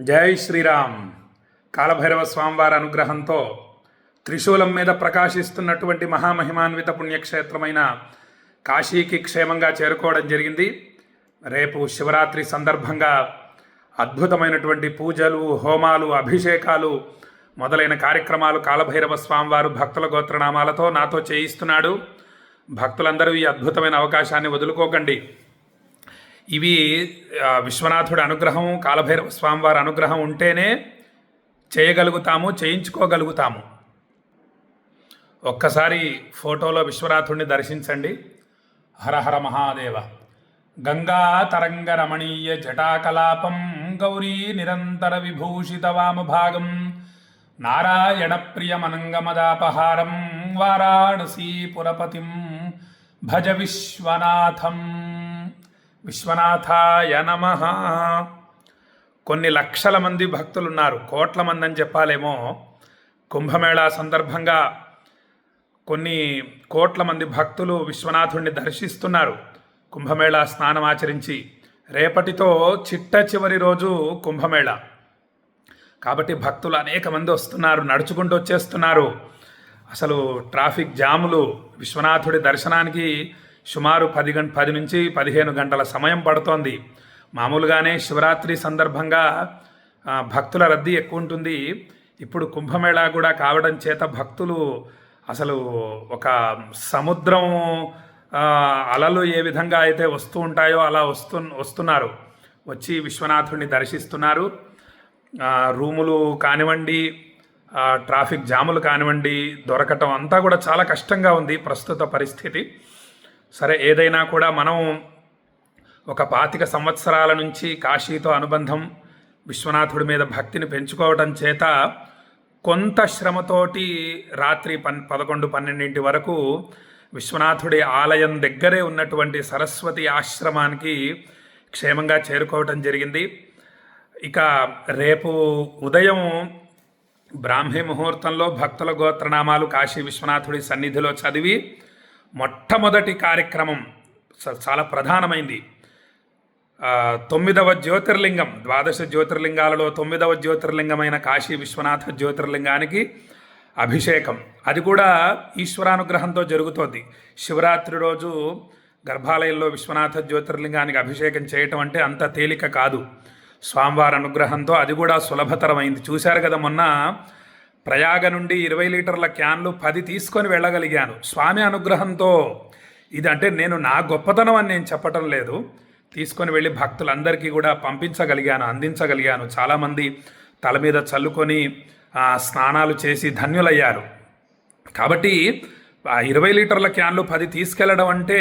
జై శ్రీరామ్. కాలభైరవ స్వామివారి అనుగ్రహంతో త్రిశూలం మీద ప్రకాశిస్తున్నటువంటి మహామహిమాన్విత పుణ్యక్షేత్రమైన కాశీకి క్షేమంగా చేరుకోవడం జరిగింది. రేపు శివరాత్రి సందర్భంగా అద్భుతమైనటువంటి పూజలు హోమాలు అభిషేకాలు మొదలైన కార్యక్రమాలు కాలభైరవ స్వామివారు భక్తుల గోత్రనామాలతో నాతో చేయిస్తున్నాడు. భక్తులందరూ ఈ అద్భుతమైన అవకాశాన్ని వదులుకోకండి. ఇవి విశ్వనాథుడి అనుగ్రహం కాలభైరవ స్వామివారి అనుగ్రహం ఉంటేనే చేయగలుగుతాము చేయించుకోగలుగుతాము. ఒక్కసారి ఫోటోలో విశ్వనాథుడిని దర్శించండి. హరహర మహాదేవ. గంగా తరంగ రమణీయ జటాకలాపం గౌరీ నిరంతర విభూషిత వామభాగం నారాయణ ప్రియమనంగమదాపహారం వారాణసీ పురపతిం భజ విశ్వనాథం. విశ్వనాథాయ నమ. కొన్ని లక్షల మంది భక్తులు ఉన్నారు కోట్ల మంది అని చెప్పాలేమో. కుంభమేళా సందర్భంగా కొన్ని కోట్ల మంది భక్తులు విశ్వనాథుణ్ణి దర్శిస్తున్నారు. కుంభమేళా స్నానం ఆచరించి రేపటితో చిట్ట చివరి రోజు కుంభమేళా. కాబట్టి భక్తులు అనేక మంది వస్తున్నారు నడుచుకుంటూ వచ్చేస్తున్నారు. అసలు ట్రాఫిక్ జాములు విశ్వనాథుడి దర్శనానికి సుమారు పది గంట పది నుంచి పదిహేను గంటల సమయం పడుతోంది. మామూలుగానే శివరాత్రి సందర్భంగా భక్తుల రద్దీ ఎక్కువ ఉంటుంది. ఇప్పుడు కుంభమేళా కూడా కావడం చేత భక్తులు అసలు ఒక సముద్రం అలలు ఏ విధంగా అయితే వస్తూ ఉంటాయో అలా వస్తు వస్తున్నారు. వచ్చి విశ్వనాథుడిని దర్శిస్తున్నారు. రూములు కానివ్వండి ట్రాఫిక్ జాములు కానివ్వండి దొరకటం అంతా కూడా చాలా కష్టంగా ఉంది ప్రస్తుత పరిస్థితి. సరే ఏదైనా కూడా మనం ఒక పాతిక సంవత్సరాల నుంచి కాశీతో అనుబంధం విశ్వనాథుడి మీద భక్తిని పెంచుకోవడం చేత కొంత శ్రమతోటి రాత్రి పన్ పదకొండు పన్నెండింటి వరకు విశ్వనాథుడి ఆలయం దగ్గరే ఉన్నటువంటి సరస్వతి ఆశ్రమానికి క్షేమంగా చేరుకోవటం జరిగింది. ఇక రేపు ఉదయం బ్రాహ్మీ ముహూర్తంలో భక్తుల గోత్రనామాలు కాశీ విశ్వనాథుడి సన్నిధిలో చదివి మొట్టమొదటి కార్యక్రమం చాలా ప్రధానమైంది. తొమ్మిదవ జ్యోతిర్లింగం ద్వాదశ జ్యోతిర్లింగాలలో తొమ్మిదవ జ్యోతిర్లింగమైన కాశీ విశ్వనాథ జ్యోతిర్లింగానికి అభిషేకం. అది కూడా ఈశ్వరానుగ్రహంతో జరుగుతోంది. శివరాత్రి రోజు గర్భాలయంలో విశ్వనాథ జ్యోతిర్లింగానికి అభిషేకం చేయటం అంటే అంత తేలిక కాదు. స్వామివారి అనుగ్రహంతో అది కూడా సులభతరమైంది. చూశారు కదా మొన్న ప్రయాగ నుండి ఇరవై లీటర్ల క్యాన్లు పది తీసుకొని వెళ్ళగలిగాను. స్వామి అనుగ్రహంతో ఇది అంటే నేను నా గొప్పతనం అని నేను చెప్పటం లేదు. తీసుకొని వెళ్ళి భక్తులందరికీ కూడా పంపించగలిగాను అందించగలిగాను. చాలామంది తల మీద చల్లుకొని స్నానాలు చేసి ధన్యులయ్యారు. కాబట్టి ఆ ఇరవై లీటర్ల క్యాన్లు పది తీసుకెళ్ళడం అంటే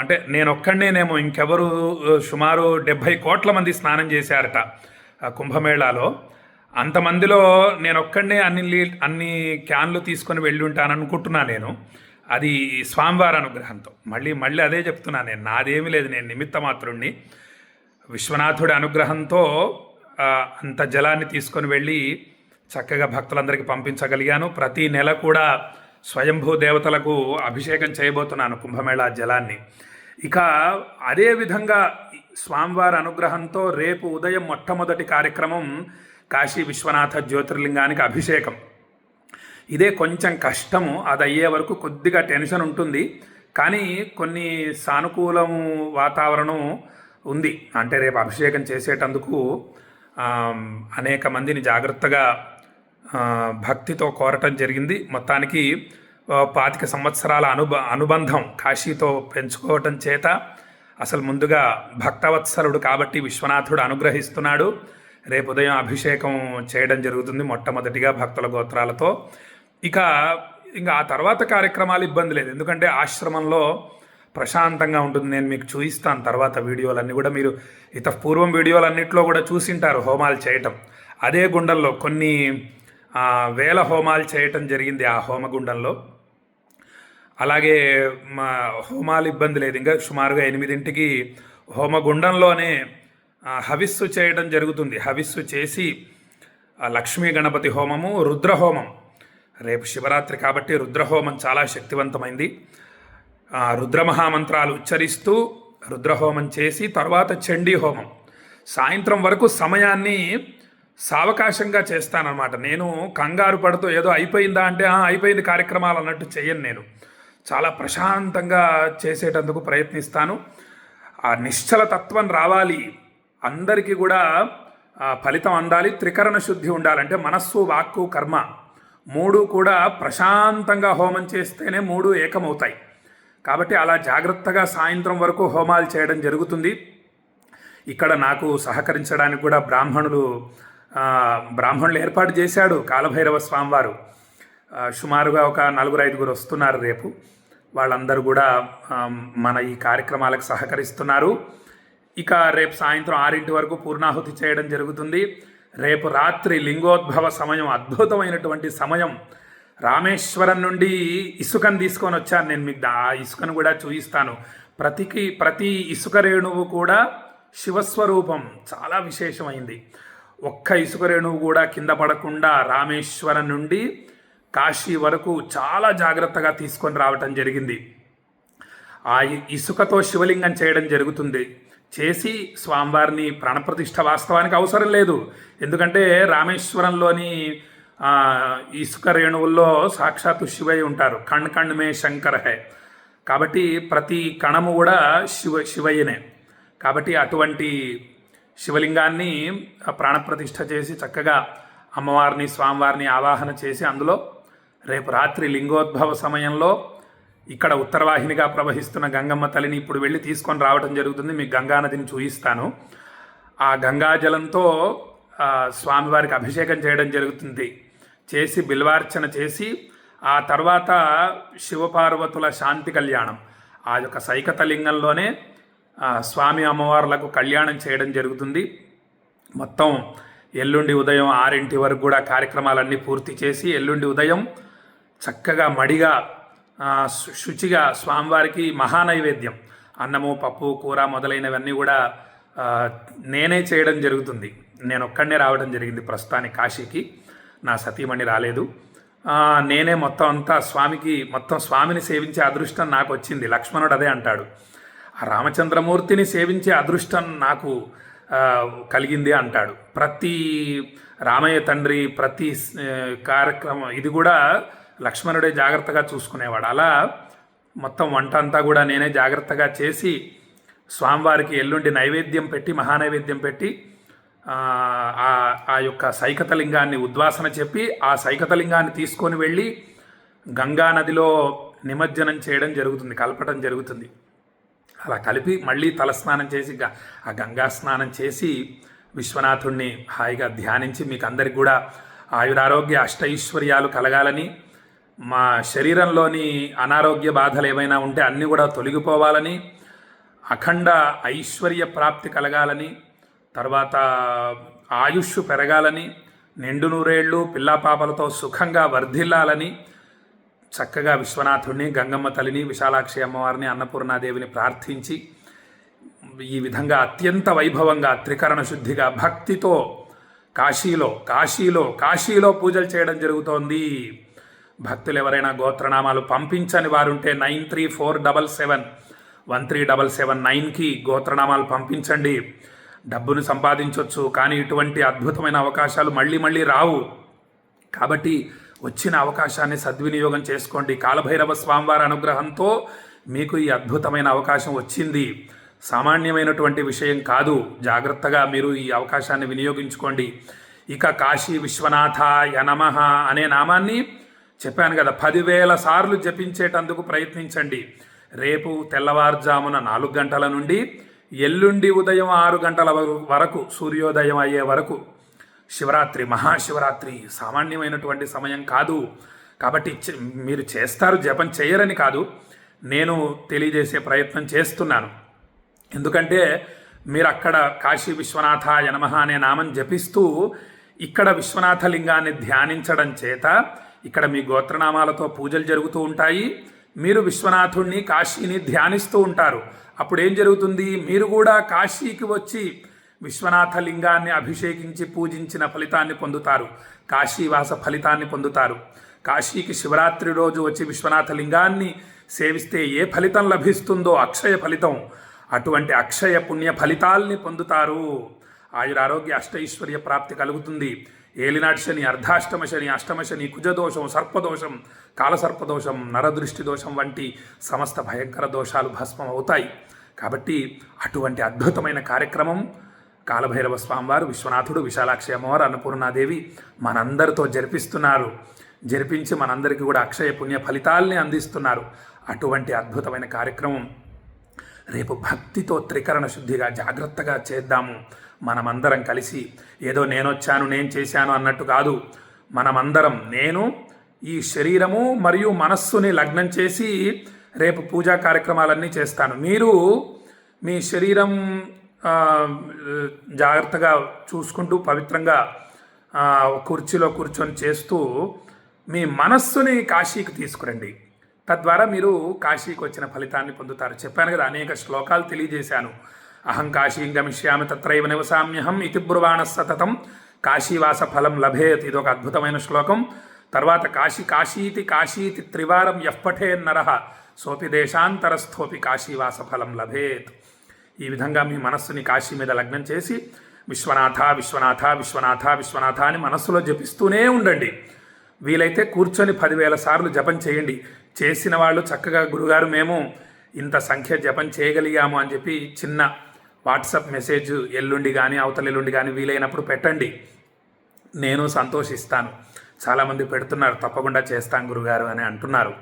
అంటే నేను ఒక్కడనేనేమో ఇంకెవరు సుమారు డెబ్భై కోట్ల మంది స్నానం చేశారట కుంభమేళాలో. అంతమందిలో నేను ఒక్కడనే అన్ని అన్ని క్యాన్లు తీసుకొని వెళ్ళి ఉంటాను అనుకుంటున్నా నేను. అది స్వామివారి అనుగ్రహంతో. మళ్ళీ మళ్ళీ అదే చెప్తున్నాను నేను. నాదేమీ లేదు. నేను నిమిత్త మాత్రుణ్ణి విశ్వనాథుడి అనుగ్రహంతో అంత జలాన్ని తీసుకొని వెళ్ళి చక్కగా భక్తులందరికీ పంపించగలిగాను. ప్రతి నెల కూడా స్వయంభూ దేవతలకు అభిషేకం చేయబోతున్నాను కుంభమేళా జలాన్ని. ఇక అదే విధంగా స్వామివారి అనుగ్రహంతో రేపు ఉదయం మొట్టమొదటి కార్యక్రమం కాశీ విశ్వనాథ జ్యోతిర్లింగానికి అభిషేకం. ఇదే కొంచెం కష్టము అది అయ్యే వరకు కొద్దిగా టెన్షన్ ఉంటుంది. కానీ కొన్ని సానుకూలం వాతావరణం ఉంది. అంటే రేపు అభిషేకం చేసేటందుకు అనేక మందిని జాగ్రత్తగా భక్తితో కోరటం జరిగింది. మొత్తానికి పాతిక సంవత్సరాల అనుబ అనుబంధం కాశీతో పెంచుకోవటం చేత అసలు ముందుగా భక్తవత్సలుడు కాబట్టి విశ్వనాథుడు అనుగ్రహిస్తున్నాడు. రేపు ఉదయం అభిషేకం చేయడం జరుగుతుంది మొట్టమొదటిగా భక్తుల గోత్రాలతో. ఇక ఇంకా ఆ తర్వాత కార్యక్రమాలు ఇబ్బంది లేదు. ఎందుకంటే ఆశ్రమంలో ప్రశాంతంగా ఉంటుంది. నేను మీకు చూపిస్తాను తర్వాత వీడియోలన్నీ కూడా మీరు ఇత పూర్వం వీడియోలన్నింటిలో కూడా చూసింటారు హోమాలు చేయటం. అదే గుండంలో కొన్ని వేల హోమాలు చేయటం జరిగింది ఆ హోమగుండంలో. అలాగే మా హోమాలు ఇబ్బంది లేదు. ఇంకా సుమారుగా ఎనిమిదింటికి హోమగుండంలోనే గుండంలోనే హవిస్సు చేయడం జరుగుతుంది. హవిస్సు చేసి లక్ష్మీ గణపతి హోమము రుద్రహోమం. రేపు శివరాత్రి కాబట్టి రుద్రహోమం చాలా శక్తివంతమైంది. రుద్రమహామంత్రాలు ఉచ్చరిస్తూ రుద్రహోమం చేసి తర్వాత చండీ హోమం. సాయంత్రం వరకు సమయాన్ని సావకాశంగా చేస్తానన్నమాట. నేను కంగారు పడుతూ ఏదో అయిపోయిందా అంటే "ఆ, అయిపోయింది కార్యక్రమాలు అన్నట్టు చేయను నేను. చాలా ప్రశాంతంగా చేసేటందుకు ప్రయత్నిస్తాను. ఆ నిశ్చల తత్వం రావాలి. అందరికీ కూడా ఫలితం అందాలి త్రికరణ శుద్ధి ఉండాలంటే మనస్సు వాక్కు కర్మ మూడు కూడా ప్రశాంతంగా హోమం చేస్తేనే మూడు ఏకమవుతాయి. కాబట్టి అలా జాగ్రత్తగా సాయంత్రం వరకు హోమాలు చేయడం జరుగుతుంది. ఇక్కడ నాకు సహకరించడానికి కూడా బ్రాహ్మణులు బ్రాహ్మణులు ఏర్పాటు చేశాడు కాలభైరవ స్వామివారు. సుమారుగా ఒక నలుగురు ఐదుగురు వస్తున్నారు రేపు. వాళ్ళందరూ కూడా మన ఈ కార్యక్రమాలకు సహకరిస్తున్నారు. ఇక రేపు సాయంత్రం ఆరింటి వరకు పూర్ణాహుతి చేయడం జరుగుతుంది. రేపు రాత్రి లింగోద్భవ సమయం అద్భుతమైనటువంటి సమయం. రామేశ్వరం నుండి ఇసుకను తీసుకొని వచ్చాను నేను మీకు. ఆ ఇసుకను కూడా చూపిస్తాను ప్రతికి ప్రతి ఇసుక రేణువు కూడా శివస్వరూపం. చాలా విశేషమైంది. ఒక్క ఇసుక రేణువు కూడా కింద పడకుండా రామేశ్వరం నుండి కాశీ వరకు చాలా జాగ్రత్తగా తీసుకొని రావటం జరిగింది. ఆ ఇ- ఇసుకతో శివలింగం చేయడం జరుగుతుంది. చేసి స్వామివారిని ప్రాణప్రతిష్ఠ వాస్తవానికి అవసరం లేదు. ఎందుకంటే రామేశ్వరంలోని ఇసుక రేణువుల్లో సాక్షాత్తు శివయ్య ఉంటారు. కణ్ కణ్ మే శంకర హే. కాబట్టి ప్రతి కణము కూడా శివ శివయ్యనే. కాబట్టి అటువంటి శివలింగాన్ని ప్రాణప్రతిష్ఠ చేసి చక్కగా అమ్మవారిని స్వామివారిని ఆవాహన చేసి అందులో రేపు రాత్రి లింగోద్భవ సమయంలో ఇక్కడ ఉత్తరవాహినిగా ప్రవహిస్తున్న గంగమ్మ తల్లిని ఇప్పుడు వెళ్ళి తీసుకొని రావడం జరుగుతుంది. మీకు గంగా నదిని చూపిస్తాను ఆ గంగాజలంతో స్వామివారికి అభిషేకం చేయడం జరుగుతుంది. చేసి బిల్వార్చన చేసి ఆ తర్వాత శివపార్వతుల శాంతి కళ్యాణం. ఆ యొక్క సైకత లింగంలోనే స్వామి అమ్మవార్లకు కళ్యాణం చేయడం జరుగుతుంది. మొత్తం ఎల్లుండి ఉదయం ఆరింటి వరకు కూడా కార్యక్రమాలన్నీ పూర్తి చేసి ఎల్లుండి ఉదయం చక్కగా మడిగా శుచిగా స్వామివారికి మహానైవేద్యం. అన్నము పప్పు కూర మొదలైనవన్నీ కూడా నేనే చేయడం జరుగుతుంది. నేను ఒక్కడనే రావడం జరిగింది ప్రస్తుతానికి కాశీకి. నా సతీమణి రాలేదు. నేనే మొత్తం అంతా స్వామికి మొత్తం స్వామిని సేవించే అదృష్టం నాకు వచ్చింది లక్ష్మణుడు అదే అంటాడు. ఆ రామచంద్రమూర్తిని సేవించే అదృష్టం నాకు కలిగింది అంటాడు. ప్రతి రామయ్య తండ్రి ప్రతి కార్యక్రమం ఇది కూడా లక్ష్మణుడే జాగ్రత్తగా చూసుకునేవాడు. అలా మొత్తం వంట అంతా కూడా నేనే జాగ్రత్తగా చేసి స్వామివారికి ఎల్లుండి నైవేద్యం పెట్టి మహానైవేద్యం పెట్టి ఆ, ఆ యొక్క సైకతలింగాన్ని ఉద్వాసన చెప్పి ఆ సైకతలింగాన్ని తీసుకొని వెళ్ళి గంగా నదిలో నిమజ్జనం చేయడం జరుగుతుంది కలపడం జరుగుతుంది. అలా కలిపి మళ్ళీ తలస్నానం చేసి గ- ఆ గంగా స్నానం చేసి విశ్వనాథుణ్ణి హాయిగా ధ్యానించి మీకు అందరికి కూడా ఆయురారోగ్య అష్టైశ్వర్యాలు కలగాలని మా శరీరంలోని అనారోగ్య బాధలు ఏమైనా ఉంటే అన్నీ కూడా తొలగిపోవాలని అఖండ ఐశ్వర్య ప్రాప్తి కలగాలని తర్వాత ఆయుష్ పెరగాలని నిండు నూరేళ్ళు పిల్లాపాపలతో సుఖంగా వర్ధిల్లాలని చక్కగా విశ్వనాథుడిని గంగమ్మ తల్లిని విశాలాక్షి అమ్మవారిని అన్నపూర్ణాదేవిని ప్రార్థించి ఈ విధంగా అత్యంత వైభవంగా త్రికరణ శుద్ధిగా భక్తితో కాశీలో కాశీలో కాశీలో పూజలు చేయడం జరుగుతోంది. భక్తులు ఎవరైనా గోత్రనామాలు పంపించని వారుంటే nine three four double seven one three double seven నైన్కి గోత్రనామాలు పంపించండి. డబ్బును సంపాదించవచ్చు కానీ ఇటువంటి అద్భుతమైన అవకాశాలు మళ్ళీ మళ్ళీ రావు. కాబట్టి వచ్చిన అవకాశాన్ని సద్వినియోగం చేసుకోండి. కాలభైరవ స్వామివారి అనుగ్రహంతో మీకు ఈ అద్భుతమైన అవకాశం వచ్చింది. సామాన్యమైనటువంటి విషయం కాదు. జాగ్రత్తగా మీరు ఈ అవకాశాన్ని వినియోగించుకోండి. ఇక కాశీ విశ్వనాథ యనమహ అనే నామాన్ని చెప్పాను కదా పదివేల సార్లు జపించేటందుకు ప్రయత్నించండి. రేపు తెల్లవారుజామున నాలుగు గంటల నుండి ఎల్లుండి ఉదయం ఆరు గంటల వరకు- సూర్యోదయం అయ్యే వరకు శివరాత్రి మహాశివరాత్రి సామాన్యమైనటువంటి సమయం కాదు. కాబట్టి మీరు చేస్తారు జపం చేయరని కాదు. నేను తెలియజేసే ప్రయత్నం చేస్తున్నాను. ఎందుకంటే మీరు అక్కడ కాశీ విశ్వనాథ యనమహ అనే నామం జపిస్తూ ఇక్కడ విశ్వనాథ లింగాన్ని ధ్యానించడం చేత ఇక్కడ మీ గోత్రనామాలతో పూజలు జరుగుతూ ఉంటాయి. మీరు విశ్వనాథుణ్ణి కాశీని ధ్యానిస్తూ ఉంటారు. అప్పుడు ఏం జరుగుతుంది? మీరు కూడా కాశీకి వచ్చి విశ్వనాథ లింగాన్ని అభిషేకించి పూజించిన ఫలితాన్ని పొందుతారు. కాశీవాస ఫలితాన్ని పొందుతారు. కాశీకి శివరాత్రి రోజు వచ్చి విశ్వనాథ లింగాన్ని సేవిస్తే ఏ ఫలితం లభిస్తుందో? అక్షయ ఫలితం. అటువంటి అక్షయ పుణ్య ఫలితాల్ని పొందుతారు. ఆయురారోగ్య అష్టైశ్వర్య ప్రాప్తి కలుగుతుంది. ఏలినాటి శని అర్ధాష్టమ శని అష్టమ శని కుజదోషం సర్పదోషం కాలసర్పదోషం నరదృష్టి దోషం వంటి సమస్త భయంకర దోషాలు భస్మం అవుతాయి. కాబట్టి అటువంటి అద్భుతమైన కార్యక్రమం కాలభైరవ స్వామివారు విశ్వనాథుడు విశాలాక్షి అమ్మవారు అన్నపూర్ణాదేవి మనందరితో జరిపిస్తున్నారు. జరిపించి మనందరికీ కూడా అక్షయ పుణ్య ఫలితాల్ని అందిస్తున్నారు. అటువంటి అద్భుతమైన కార్యక్రమం రేపు భక్తితో త్రికరణ శుద్ధిగా జాగ్రత్తగా చేద్దాము. మనమందరం కలిసి ఏదో నేను వచ్చాను నేను చేశాను అన్నట్టు కాదు. మనమందరం నేను ఈ శరీరము మరియు మనస్సుని లగ్నం చేసి రేపు పూజా కార్యక్రమాలన్నీ చేస్తాను. మీరు మీ శరీరం జాగ్రత్తగా చూసుకుంటూ పవిత్రంగా కుర్చీలో కూర్చొని చేస్తూ మీ మనస్సుని కాశీకి తీసుకురండి. తద్వారా మీరు కాశీకి వచ్చిన ఫలితాన్ని పొందుతారు. చెప్పాను కదా అనేక శ్లోకాలు తెలియజేశాను. అహం కాశీం గమిష్యామి తత్రైవ నివసామ్యహం ఇతి బ్రువాణ సతతం కాశీవాస ఫలం లభేత్ ఇది ఒక అద్భుతమైన శ్లోకం. తర్వాత కాశీ కాశీతి కాశీతి త్రివారం యఃపఠే నర। సోపి దేశాంతరస్థోపి కాశీవాస ఫలం లభేత్। ఈ విధంగా మీ మనస్సుని కాశీ మీద లగ్నం చేసి విశ్వనాథ విశ్వనాథ విశ్వనాథ విశ్వనాథ అని మనస్సులో జపిస్తూనే ఉండండి. వీలైతే కూర్చొని పదివేల సార్లు జపం చేయండి. చేసిన వాళ్ళు చక్కగా గురుగారు మేము ఇంత సంఖ్య జపం చేయగలిగాము అని చెప్పి చిన్న వాట్సాప్ మెసేజ్ ఎల్లుండి కానీ అవతల ఎల్లుండి కానీ వీలైనప్పుడు పెట్టండి. నేను సంతోషిస్తాను. చాలామంది పెడుతున్నారు తప్పకుండా చేస్తాను గురుగారు అని అంటున్నారు.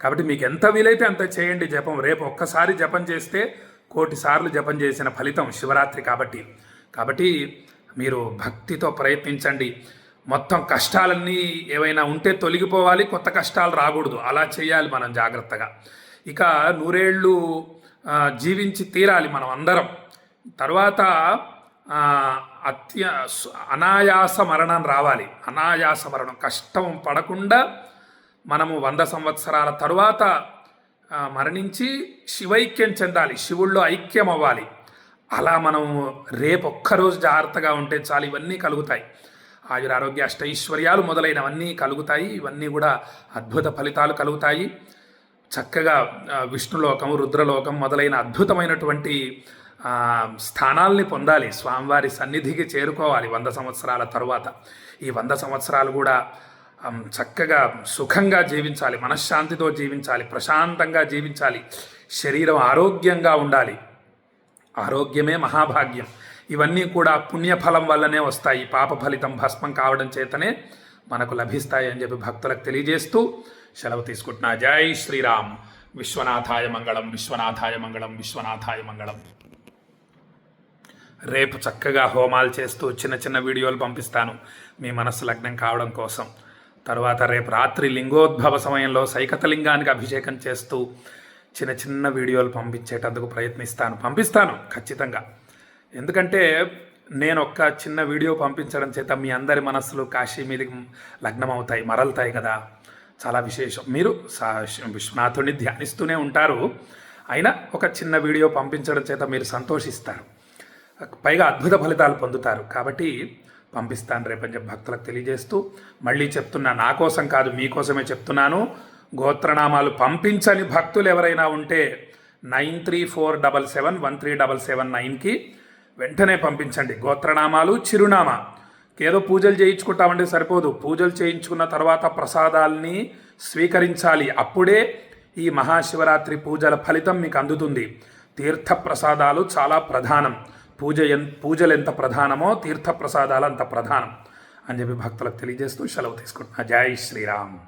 కాబట్టి మీకు ఎంత వీలైతే అంత చేయండి జపం. రేపు ఒక్కసారి జపం చేస్తే కోటి సార్లు జపం చేసిన ఫలితం శివరాత్రి కాబట్టి. కాబట్టి మీరు భక్తితో ప్రయత్నించండి. మొత్తం కష్టాలన్నీ ఏవైనా ఉంటే తొలగిపోవాలి కొత్త కష్టాలు రాకూడదు. అలా చేయాలి మనం జాగ్రత్తగా. ఇక నూరేళ్ళు జీవించి తీరాలి మనం అందరం. తర్వాత అత్య అనాయాస మరణం రావాలి. అనాయాస మరణం. కష్టం పడకుండా మనము వంద సంవత్సరాల తరువాత మరణించి శివైక్యం చెందాలి. శివుల్లో ఐక్యం అవ్వాలి అలా మనం రేపు ఒక్కరోజు జాగ్రత్తగా ఉంటే చాలు ఇవన్నీ కలుగుతాయి. ఆయుర ఆరోగ్య అష్టైశ్వర్యాలు మొదలైనవన్నీ కలుగుతాయి. ఇవన్నీ కూడా అద్భుత ఫలితాలు కలుగుతాయి. చక్కగా విష్ణులోకం రుద్రలోకం మొదలైన అద్భుతమైనటువంటి స్థానాల్ని పొందాలి స్వామివారి సన్నిధికి చేరుకోవాలి వంద సంవత్సరాల తరువాత. ఈ వంద సంవత్సరాలు కూడా చక్కగా సుఖంగా జీవించాలి మనశ్శాంతితో జీవించాలి ప్రశాంతంగా జీవించాలి శరీరం ఆరోగ్యంగా ఉండాలి. ఆరోగ్యమే మహాభాగ్యం. ఇవన్నీ కూడా పుణ్యఫలం వల్లనే వస్తాయి. పాప ఫలితం భస్మం కావడం చేతనే మనకు లభిస్తాయి అని చెప్పి భక్తులకు తెలియజేస్తూ సెలవు తీసుకుంటున్నా. జై శ్రీరామ్. విశ్వనాథాయ మంగళం విశ్వనాథాయ మంగళం విశ్వనాథాయ మంగళం. రేపు చక్కగా హోమాలు చేస్తూ చిన్న చిన్న వీడియోలు పంపిస్తాను. మీ మనస్సు లగ్నం కావడం కోసం. తర్వాత రేపు రాత్రి లింగోద్భవ సమయంలో సైకతలింగానికి అభిషేకం చేస్తూ చిన్న చిన్న వీడియోలు పంపించేటందుకు ప్రయత్నిస్తాను. పంపిస్తాను ఖచ్చితంగా. ఎందుకంటే నేను ఒక్క చిన్న వీడియో పంపించడం చేత మీ అందరి మనస్సులు కాశీ మీదకి లగ్నం అవుతాయి మరలుతాయి కదా. చాలా విశేషం. మీరు విశ్వనాథుడిని ధ్యానిస్తూనే ఉంటారు. అయినా ఒక చిన్న వీడియో పంపించడం చేత మీరు సంతోషిస్తారు. పైగా అద్భుత ఫలితాలు పొందుతారు. కాబట్టి పంపిస్తాను రేపని చెప్పి భక్తులకు తెలియజేస్తూ మళ్ళీ చెప్తున్నా నా కోసం కాదు మీకోసమే చెప్తున్నాను. గోత్రనామాలు పంపించని భక్తులు ఎవరైనా ఉంటే nine three four double seven one three double seven నైన్కి వెంటనే పంపించండి. గోత్రనామాలు చిరునామా. ఏదో పూజలు చేయించుకుంటామంటే సరిపోదు. పూజలు చేయించుకున్న తర్వాత ప్రసాదాల్ని స్వీకరించాలి. అప్పుడే ఈ మహాశివరాత్రి పూజల ఫలితం మీకు అందుతుంది. తీర్థ ప్రసాదాలు చాలా ప్రధానం. పూజ ఎన్ పూజలు ఎంత ప్రధానమో తీర్థప్రసాదాలు అంత ప్రధానం అని చెప్పి భక్తులకు తెలియజేస్తూ సెలవు తీసుకుంటున్నా. జై శ్రీరామ్.